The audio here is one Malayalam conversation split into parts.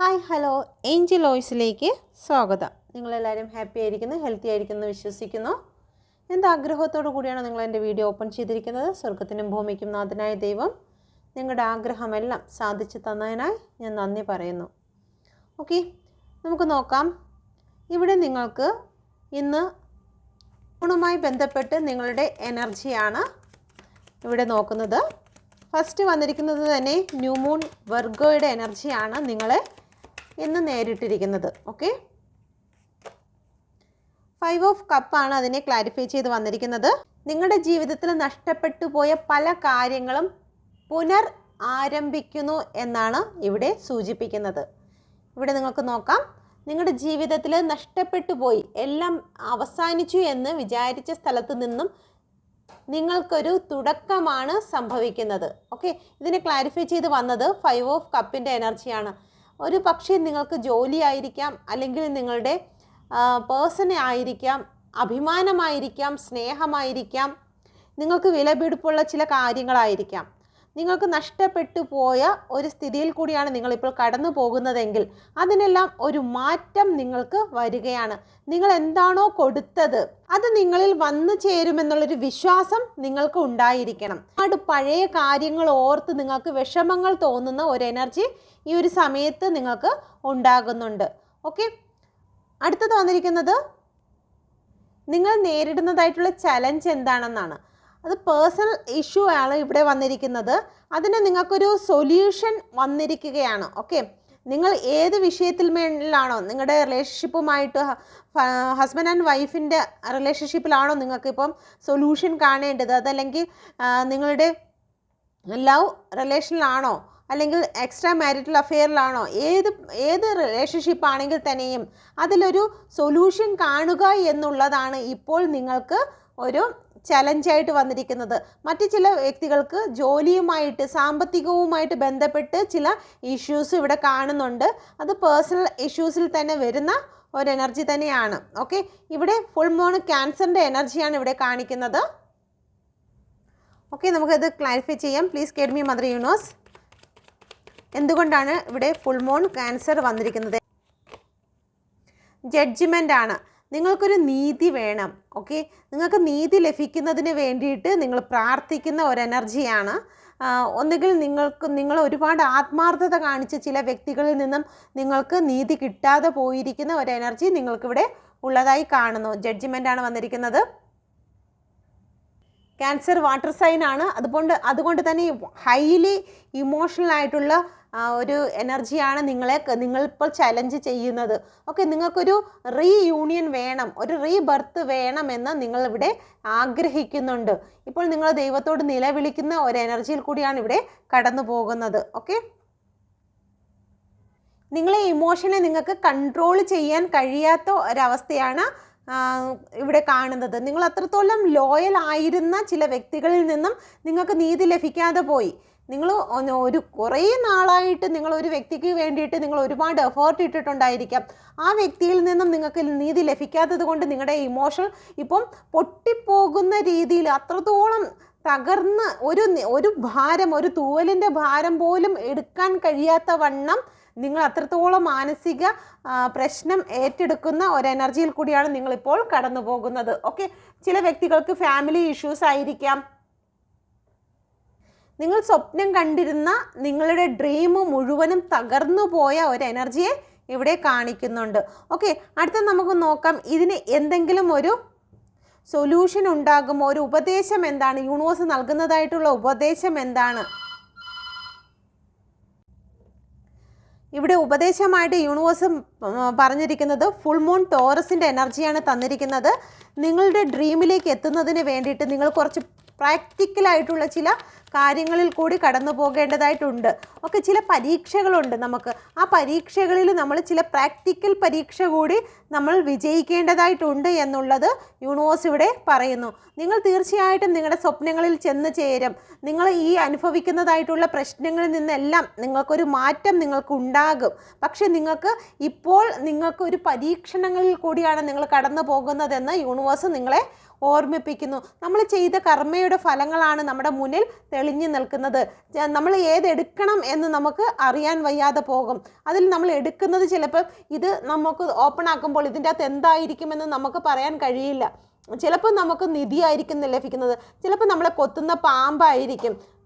Hi hello. ഏഞ്ചൽ ഓയിസിലേക്ക് സ്വാഗതം. നിങ്ങളെല്ലാവരും ഹാപ്പി ആയിരിക്കുന്നു ഹെൽത്തി ആയിരിക്കുന്നു വിശ്വസിക്കുന്നു. എന്ത് ആഗ്രഹത്തോടു കൂടിയാണ് നിങ്ങൾ എന്റെ വീഡിയോ ഓപ്പൺ ചെയ്തിരിക്കുന്നത്. സ്വർഗത്തിനും ഭൂമിക്കും നാഥനായ ദൈവം നിങ്ങളുടെ ആഗ്രഹമെല്ലാം സാധിച്ചു തന്നതിനായി ഞാൻ നന്ദി പറയുന്നു. ഓക്കെ നമുക്ക് നോക്കാം. ഇവിടെ നിങ്ങൾക്ക് ഇന്ന് ഊണുമായി ബന്ധപ്പെട്ട് നിങ്ങളുടെ എനർജിയാണ് ഇവിടെ നോക്കുന്നത്. ഫസ്റ്റ് വന്നിരിക്കുന്നത് തന്നെ ന്യൂമൂൺ വെർഗോയുടെ എനർജിയാണ് നിങ്ങളെ ഇന്ന് നേരിട്ടിരിക്കുന്നത്. ഓക്കെ ഫൈവ് ഓഫ് കപ്പാണ് അതിനെ ക്ലാരിഫൈ ചെയ്ത് വന്നിരിക്കുന്നത്. നിങ്ങളുടെ ജീവിതത്തിൽ നഷ്ടപ്പെട്ടു പോയ പല കാര്യങ്ങളും പുനർ ആരംഭിക്കുന്നു എന്നാണ് ഇവിടെ സൂചിപ്പിക്കുന്നത്. ഇവിടെ നിങ്ങൾക്ക് നോക്കാം. നിങ്ങളുടെ ജീവിതത്തിൽ നഷ്ടപ്പെട്ടു പോയി എല്ലാം അവസാനിച്ചു എന്ന് വിചാരിച്ച സ്ഥലത്ത് നിന്നും നിങ്ങൾക്കൊരു തുടക്കമാണ് സംഭവിക്കുന്നത്. ഓക്കെ ഇതിനെ ക്ലാരിഫൈ ചെയ്ത് വന്നത് ഫൈവ് ഓഫ് കപ്പിന്റെ എനർജിയാണ് ഒരു പക്ഷേ നിങ്ങൾക്ക് ജോലി ആയിരിക്കാം അല്ലെങ്കിൽ നിങ്ങളുടെ പേഴ്സണെ ആയിരിക്കാം അഭിമാനമായിരിക്കാം സ്നേഹമായിരിക്കാം നിങ്ങൾക്ക് വിലപിടിപ്പുള്ള ചില കാര്യങ്ങളായിരിക്കാം. നിങ്ങൾക്ക് നഷ്ടപ്പെട്ടു പോയ ഒരു സ്ഥിതിയിൽ കൂടിയാണ് നിങ്ങളിപ്പോൾ കടന്നു പോകുന്നതെങ്കിൽ അതിനെല്ലാം ഒരു മാറ്റം നിങ്ങൾക്ക് വരികയാണ്. നിങ്ങൾ എന്താണോ കൊടുത്തത് അത് നിങ്ങളിൽ വന്നു ചേരുമെന്നുള്ളൊരു വിശ്വാസം നിങ്ങൾക്ക് ഉണ്ടായിരിക്കണം. ഒരുപാട് പഴയ കാര്യങ്ങൾ ഓർത്ത് നിങ്ങൾക്ക് വിഷമങ്ങൾ തോന്നുന്ന ഒരു എനർജി ഈ ഒരു സമയത്ത് നിങ്ങൾക്ക് ഉണ്ടാകുന്നുണ്ട്. ഓക്കെ? അടുത്തത് വന്നിരിക്കുന്നത് നിങ്ങൾ നേരിടുന്നതായിട്ടുള്ള ചലഞ്ച് എന്താണെന്നാണ്. അത് പേഴ്സണൽ ഇഷ്യൂ ആണ് ഇവിടെ വന്നിരിക്കുന്നത്. അതിന് നിങ്ങൾക്കൊരു സൊല്യൂഷൻ വന്നിരിക്കുകയാണ്. ഓക്കെ? നിങ്ങൾ ഏത് വിഷയത്തിൽ മേലാണോ നിങ്ങളുടെ റിലേഷൻഷിപ്പുമായിട്ട് ഹസ്ബൻഡ് ആൻഡ് വൈഫിന്റെ റിലേഷൻഷിപ്പിലാണോ നിങ്ങൾക്കിപ്പം സൊല്യൂഷൻ കാണേണ്ടത്? അതല്ലെങ്കിൽ നിങ്ങളുടെ ലവ് റിലേഷനിലാണോ? അല്ലെങ്കിൽ എക്സ്ട്രാ മാരിറ്റൽ അഫെയറിലാണോ? ഏത് ഏത് റിലേഷൻഷിപ്പ് ആണെങ്കിൽ തന്നെയും അതിലൊരു സൊല്യൂഷൻ കാണുക എന്നുള്ളതാണ് ഇപ്പോൾ നിങ്ങൾക്ക് ഒരു ചലഞ്ചായിട്ട് വന്നിരിക്കുന്നത്. മറ്റ് ചില വ്യക്തികൾക്ക് ജോലിയുമായിട്ട് സാമ്പത്തികവുമായിട്ട് ബന്ധപ്പെട്ട് ചില ഇഷ്യൂസ് ഇവിടെ കാണുന്നുണ്ട്. അത് പേഴ്സണൽ ഇഷ്യൂസിൽ തന്നെ വരുന്ന ഒരു എനർജി തന്നെയാണ്. ഓക്കെ ഇവിടെ ഫുൾ മൂൺ ക്യാൻസറിന്റെ എനർജിയാണ് ഇവിടെ കാണിക്കുന്നത്. ഓക്കെ നമുക്കത് ക്ലാരിഫൈ ചെയ്യാം. Please guide me mother universe എന്തുകൊണ്ടാണ് ഇവിടെ ഫുൾ മൂൺ ക്യാൻസർ വന്നിരിക്കുന്നത്? ജഡ്ജ്മെന്റ് ആണ്. നിങ്ങൾക്കൊരു നീതി വേണം ഓക്കെ? നിങ്ങൾക്ക് നീതി ലഭിക്കുന്നതിന് വേണ്ടിയിട്ട് നിങ്ങൾ പ്രാർത്ഥിക്കുന്ന ഒരു എനർജിയാണ്. ഒന്നുകിൽ നിങ്ങൾക്ക് നിങ്ങൾ ഒരുപാട് ആത്മാർത്ഥത കാണിച്ച ചില വ്യക്തികളിൽ നിന്നും നിങ്ങൾക്ക് നീതി കിട്ടാതെ പോയിരിക്കുന്ന ഒരു എനർജി നിങ്ങൾക്കിവിടെ ഉള്ളതായി കാണുന്നു. ജഡ്ജിമെന്റ് ആണ് വന്നിരിക്കുന്നത്. ക്യാൻസർ വാട്ടർ സൈൻ ആണ്. അതുകൊണ്ട് അതുകൊണ്ട് തന്നെ ഹൈലി ഇമോഷണൽ ആയിട്ടുള്ള ഒരു എനർജിയാണ് നിങ്ങളെ നിങ്ങളിപ്പോൾ ചലഞ്ച് ചെയ്യുന്നത്. ഓക്കെ നിങ്ങൾക്കൊരു റീ യൂണിയൻ വേണം. ഒരു റീ ബർത്ത് വേണമെന്ന് നിങ്ങളിവിടെ ആഗ്രഹിക്കുന്നുണ്ട്. ഇപ്പോൾ നിങ്ങൾ ദൈവത്തോട് നിലവിളിക്കുന്ന ഒരു എനർജിയിൽ കൂടിയാണ് ഇവിടെ കടന്നു പോകുന്നത്. ഓക്കെ നിങ്ങളെ ഇമോഷനെ നിങ്ങൾക്ക് കൺട്രോൾ ചെയ്യാൻ കഴിയാത്ത ഒരവസ്ഥയാണ് ഇവിടെ കാണുന്നത്. നിങ്ങൾ അത്രത്തോളം ലോയൽ ആയിരുന്ന ചില വ്യക്തികളിൽ നിന്നും നിങ്ങൾക്ക് നീതി ലഭിക്കാതെ പോയി. നിങ്ങൾ ഒരു കുറേ നാളായിട്ട് നിങ്ങൾ ഒരു വ്യക്തിക്ക് വേണ്ടിയിട്ട് നിങ്ങൾ ഒരുപാട് എഫേർട്ട് ഇട്ടിട്ടുണ്ടായിരിക്കാം. ആ വ്യക്തിയിൽ നിന്നും നിങ്ങൾക്ക് നീതി ലഭിക്കാത്തത് കൊണ്ട് നിങ്ങളുടെ ഇമോഷൻ ഇപ്പം പൊട്ടിപ്പോകുന്ന രീതിയിൽ അത്രത്തോളം തകർന്ന് ഒരു ഒരു ഭാരം ഒരു തൂവലിന്റെ ഭാരം പോലും എടുക്കാൻ കഴിയാത്ത വണ്ണം നിങ്ങൾ അത്രത്തോളം മാനസിക പ്രശ്നം ഏറ്റെടുക്കുന്ന ഒരു എനർജിയിൽ കൂടിയാണ് നിങ്ങളിപ്പോൾ കടന്നു പോകുന്നത് ഓക്കെ ചില വ്യക്തികൾക്ക് ഫാമിലി ഇഷ്യൂസ് ആയിരിക്കാം. നിങ്ങൾ സ്വപ്നം കണ്ടിരുന്ന നിങ്ങളുടെ ഡ്രീം മുഴുവനും തകർന്നു പോയ ഒരു എനർജിയെ ഇവിടെ കാണിക്കുന്നുണ്ട്. ഓക്കെ അടുത്ത നമുക്ക് നോക്കാം ഇതിന് എന്തെങ്കിലും ഒരു സൊല്യൂഷൻ ഉണ്ടാകുമോ ഒരു ഉപദേശം എന്താണ്? യൂണിവേഴ്സ് നൽകുന്നതായിട്ടുള്ള ഉപദേശം എന്താണ്? ഇവിടെ ഉപദേശമായിട്ട് യൂണിവേഴ്സ് പറഞ്ഞിരിക്കുന്നത് ഫുൾ മൂൺ ടോറസിന്റെ എനർജിയാണ് തന്നിരിക്കുന്നത്. നിങ്ങളുടെ ഡ്രീമിലേക്ക് എത്തുന്നതിന് വേണ്ടിയിട്ട് നിങ്ങൾ കുറച്ച് പ്രാക്ടിക്കലായിട്ടുള്ള ചില കാര്യങ്ങളിൽ കൂടി കടന്നു പോകേണ്ടതായിട്ടുണ്ട്. ഒക്കെ ചില പരീക്ഷകളുണ്ട് നമുക്ക്. ആ പരീക്ഷകളിൽ നമ്മൾ ചില പ്രാക്ടിക്കൽ പരീക്ഷ കൂടി നമ്മൾ വിജയിക്കേണ്ടതായിട്ടുണ്ട് എന്നുള്ളത് യൂണിവേഴ്സ് ഇവിടെ പറയുന്നു. നിങ്ങൾ തീർച്ചയായിട്ടും നിങ്ങളുടെ സ്വപ്നങ്ങളിൽ ചെന്ന് ചേരും. നിങ്ങൾ ഈ അനുഭവിക്കുന്നതായിട്ടുള്ള പ്രശ്നങ്ങളിൽ നിന്നെല്ലാം നിങ്ങൾക്കൊരു മാറ്റം നിങ്ങൾക്ക് ഉണ്ടാകും. പക്ഷെ നിങ്ങൾക്ക് ഇപ്പോൾ നിങ്ങൾക്ക് ഒരു പരീക്ഷണങ്ങളിൽ കൂടിയാണ് നിങ്ങൾ കടന്നു പോകുന്നതെന്ന് യൂണിവേഴ്സ് നിങ്ങളെ ഓർമ്മിപ്പിക്കുന്നു. നമ്മൾ ചെയ്ത കർമ്മയുടെ ഫലങ്ങളാണ് നമ്മുടെ മുന്നിൽ തെളിഞ്ഞു നിൽക്കുന്നത്. നമ്മൾ ഏതെടുക്കണം എന്ന് നമുക്ക് അറിയാൻ വയ്യാതെ പോകും. അതിൽ നമ്മൾ എടുക്കുന്നത് ചിലപ്പോൾ ഇത് നമുക്ക് ഓപ്പൺ ആക്കുമ്പോൾ ഇതിന്റെ അകത്ത് എന്തായിരിക്കുമെന്ന് നമുക്ക് പറയാൻ കഴിയില്ല. ചിലപ്പോൾ നമുക്ക് നിധിയായിരിക്കും ലഭിക്കുന്നത്. ചിലപ്പോൾ നമ്മളെ കൊത്തുന്ന പാമ്പായിരിക്കും.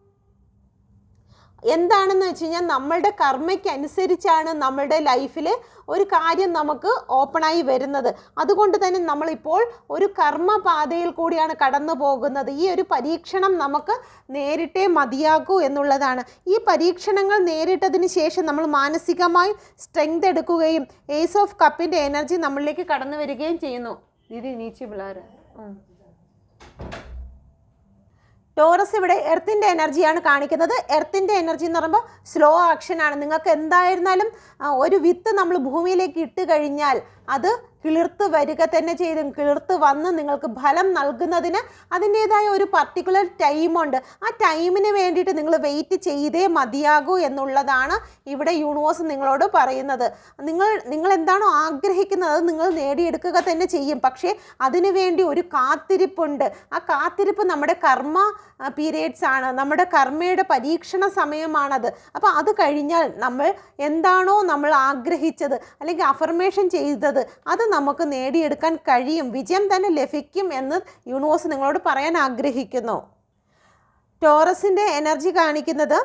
എന്താണെന്ന് വെച്ച് കഴിഞ്ഞാൽ നമ്മളുടെ കർമ്മയ്ക്കനുസരിച്ചാണ് നമ്മളുടെ ലൈഫിൽ ഒരു കാര്യം നമുക്ക് ഓപ്പണായി വരുന്നത്. അതുകൊണ്ട് തന്നെ നമ്മളിപ്പോൾ ഒരു കർമ്മപാതയിൽ കൂടിയാണ് കടന്നു പോകുന്നത്. ഈ ഒരു പരീക്ഷണം നമുക്ക് നേരിട്ടേ മതിയാകൂ എന്നുള്ളതാണ്. ഈ പരീക്ഷണങ്ങൾ നേരിട്ടതിന് ശേഷം നമ്മൾ മാനസികമായി സ്ട്രെങ്ത് എടുക്കുകയും ഏസ് ഓഫ് കപ്പിന്റെ എനർജി നമ്മളിലേക്ക് കടന്നു വരികയും ചെയ്യുന്നു. ദീദി നീച്ചി പിള്ളേർ ടോറസ് ഇവിടെ എർത്തിന്റെ എനർജിയാണ് കാണിക്കുന്നത്. എർത്തിന്റെ എനർജി എന്ന് പറയുമ്പോൾ സ്ലോ ആക്ഷനാണ് നിങ്ങൾക്ക് എന്തായിരുന്നാലും ഒരു വിത്ത് നമ്മൾ ഭൂമിയിലേക്ക് ഇട്ട് കഴിഞ്ഞാൽ അത് കിളിർത്ത് വരിക തന്നെ ചെയ്തും. കിളിർത്ത് വന്ന് നിങ്ങൾക്ക് ഫലം നൽകുന്നതിന് അതിന്റേതായ ഒരു പർട്ടിക്കുലർ ടൈമുണ്ട് ആ ടൈമിന് വേണ്ടിയിട്ട് നിങ്ങൾ വെയിറ്റ് ചെയ്തേ മതിയാകൂ എന്നുള്ളതാണ് ഇവിടെ യൂണിവേഴ്സ് നിങ്ങളോട് പറയുന്നത്. നിങ്ങൾ നിങ്ങൾ എന്താണോ ആഗ്രഹിക്കുന്നത് അത് നിങ്ങൾ നേടിയെടുക്കുക തന്നെ ചെയ്യും. പക്ഷേ അതിനു വേണ്ടി ഒരു കാത്തിരിപ്പുണ്ട്. ആ കാത്തിരിപ്പ് നമ്മുടെ കർമ്മ പീരിയഡ്സ് ആണ്. നമ്മുടെ കർമ്മയുടെ പരീക്ഷണ സമയമാണത്. അപ്പോൾ അത് കഴിഞ്ഞാൽ നമ്മൾ എന്താണോ നമ്മൾ ആഗ്രഹിച്ചത് അല്ലെങ്കിൽ അഫർമേഷൻ ചെയ്തത് അത് നമുക്ക് നേടിയെടുക്കാൻ കഴിയും. വിജയം തന്നെ ലഭിക്കും എന്ന് യൂണിവേഴ്സ് നിങ്ങളോട് പറയാൻ ആഗ്രഹിക്കുന്നു. ടോറസിന്റെ എനർജി കാണിക്കുന്നത്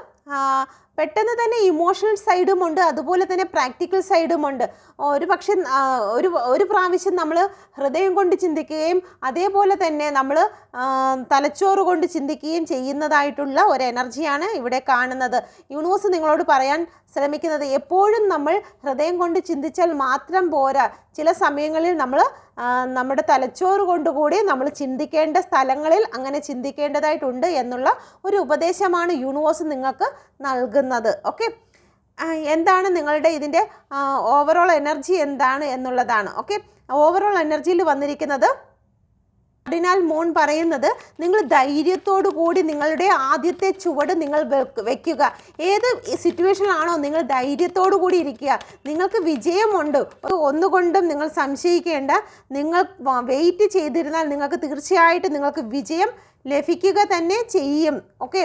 പെട്ടെന്ന് തന്നെ ഇമോഷണൽ സൈഡുമുണ്ട് അതുപോലെ തന്നെ പ്രാക്ടിക്കൽ സൈഡുമുണ്ട് ഒരു പക്ഷെ ഒരു ഒരു പ്രാവശ്യം നമ്മൾ ഹൃദയം കൊണ്ട് ചിന്തിക്കുകയും അതേപോലെ തന്നെ നമ്മൾ തലച്ചോറ് കൊണ്ട് ചിന്തിക്കുകയും ചെയ്യുന്നതായിട്ടുള്ള ഒരു എനർജിയാണ് ഇവിടെ കാണുന്നത്. യൂണിവേഴ്സ് നിങ്ങളോട് പറയാൻ ശ്രമിക്കുന്നത് എപ്പോഴും നമ്മൾ ഹൃദയം കൊണ്ട് ചിന്തിച്ചാൽ മാത്രം പോരാ. ചില സമയങ്ങളിൽ നമ്മൾ നമ്മുടെ തലച്ചോറ് കൊണ്ടുകൂടി നമ്മൾ ചിന്തിക്കേണ്ട സ്ഥലങ്ങളിൽ അങ്ങനെ ചിന്തിക്കേണ്ടതായിട്ടുണ്ട് എന്നുള്ള ഒരു ഉപദേശമാണ് യൂണിവേഴ്സ് നിങ്ങൾക്ക് നൽകുന്നത്. ഓക്കെ എന്താണ് നിങ്ങളുടെ ഇതിന്റെ ഓവറോൾ എനർജി എന്താണ് എന്നുള്ളതാണ്. ഓക്കെ ഓവറോൾ എനർജിയിൽ വന്നിരിക്കുന്നത് അതിനാൽ മോൻ പറയുന്നത് നിങ്ങൾ ധൈര്യത്തോടു കൂടി നിങ്ങളുടെ ആദ്യത്തെ ചുവട് നിങ്ങൾ വെക്ക് വെക്കുക. ഏത് സിറ്റുവേഷനിലാണോ നിങ്ങൾ ധൈര്യത്തോടു കൂടി ഇരിക്കുക. നിങ്ങൾക്ക് വിജയമുണ്ട്. ഒന്നുകൊണ്ടും നിങ്ങൾ സംശയിക്കേണ്ട. നിങ്ങൾ വെയിറ്റ് ചെയ്തിരുന്നാൽ നിങ്ങൾക്ക് തീർച്ചയായിട്ടും നിങ്ങൾക്ക് വിജയം ലഭിക്കുക തന്നെ ചെയ്യും. ഓക്കെ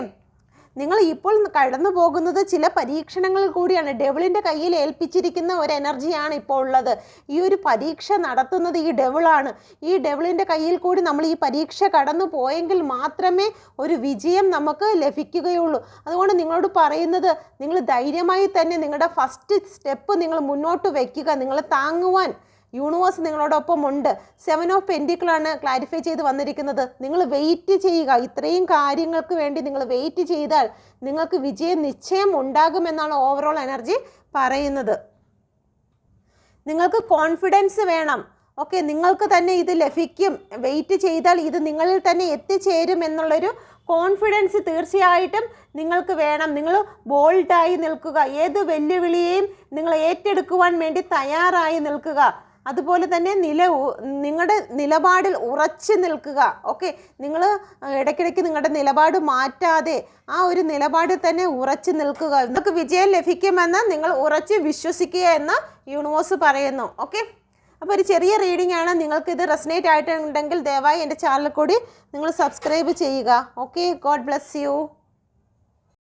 നിങ്ങൾ ഇപ്പോൾ കടന്നു പോകുന്നത് ചില പരീക്ഷണങ്ങൾ കൂടിയാണ്. ഡെവിളിന്റെ കയ്യിൽ ഏൽപ്പിച്ചിരിക്കുന്ന ഒരു എനർജിയാണ് ഇപ്പോൾ ഉള്ളത്. ഈ ഒരു പരീക്ഷ നടത്തുന്നത് ഈ ഡെവിളാണ് ഈ ഡെവിളിന്റെ കയ്യിൽ കൂടി നമ്മൾ ഈ പരീക്ഷ കടന്നു പോയെങ്കിൽ മാത്രമേ ഒരു വിജയം നമുക്ക് ലഭിക്കുകയുള്ളൂ. അതുകൊണ്ട് നിങ്ങളോട് പറയുന്നത് നിങ്ങൾ ധൈര്യമായി തന്നെ നിങ്ങളുടെ ഫസ്റ്റ് സ്റ്റെപ്പ് നിങ്ങൾ മുന്നോട്ട് വയ്ക്കുക നിങ്ങളെ താങ്ങുവാൻ യൂണിവേഴ്സ് നിങ്ങളോടൊപ്പം ഉണ്ട് സെവൻ ഓഫ് പെന്റിക്കിളാണ് ക്ലാരിഫൈ ചെയ്ത് വന്നിരിക്കുന്നത്. നിങ്ങൾ വെയിറ്റ് ചെയ്യുക. ഇത്രയും കാര്യങ്ങൾക്ക് വേണ്ടി നിങ്ങൾ വെയിറ്റ് ചെയ്താൽ നിങ്ങൾക്ക് വിജയം നിശ്ചയം ഉണ്ടാകുമെന്നാണ് ഓവറോൾ എനർജി പറയുന്നത്. നിങ്ങൾക്ക് കോൺഫിഡൻസ് വേണം. ഓക്കെ നിങ്ങൾക്ക് തന്നെ ഇത് ലഭിക്കും. വെയിറ്റ് ചെയ്താൽ ഇത് നിങ്ങളിൽ തന്നെ എത്തിച്ചേരും എന്നുള്ളൊരു കോൺഫിഡൻസ് തീർച്ചയായിട്ടും നിങ്ങൾക്ക് വേണം. നിങ്ങൾ ബോൾഡായി നിൽക്കുക. ഏത് വെല്ലുവിളിയെയും നിങ്ങൾ ഏറ്റെടുക്കുവാൻ വേണ്ടി തയ്യാറായി നിൽക്കുക. അതുപോലെ തന്നെ നില നിങ്ങളുടെ നിലപാടിൽ ഉറച്ചു നിൽക്കുക. ഓക്കെ? നിങ്ങൾ ഇടയ്ക്കിടയ്ക്ക് നിങ്ങളുടെ നിലപാട് മാറ്റാതെ ആ ഒരു നിലപാടിൽ തന്നെ ഉറച്ചു നിൽക്കുക. നിങ്ങൾക്ക് വിജയം ലഭിക്കുമെന്ന് നിങ്ങൾ ഉറച്ച് വിശ്വസിക്കുക എന്ന് യൂണിവേഴ്സ് പറയുന്നു. ഓക്കെ? അപ്പോൾ ഒരു ചെറിയ റീഡിംഗ് ആണ്. നിങ്ങൾക്ക് ഇത് റെസനേറ്റ് ആയിട്ടുണ്ടെങ്കിൽ ദയവായി എന്റെ ചാനൽ കൂടി നിങ്ങൾ സബ്സ്ക്രൈബ് ചെയ്യുക. ഓക്കെ? God bless you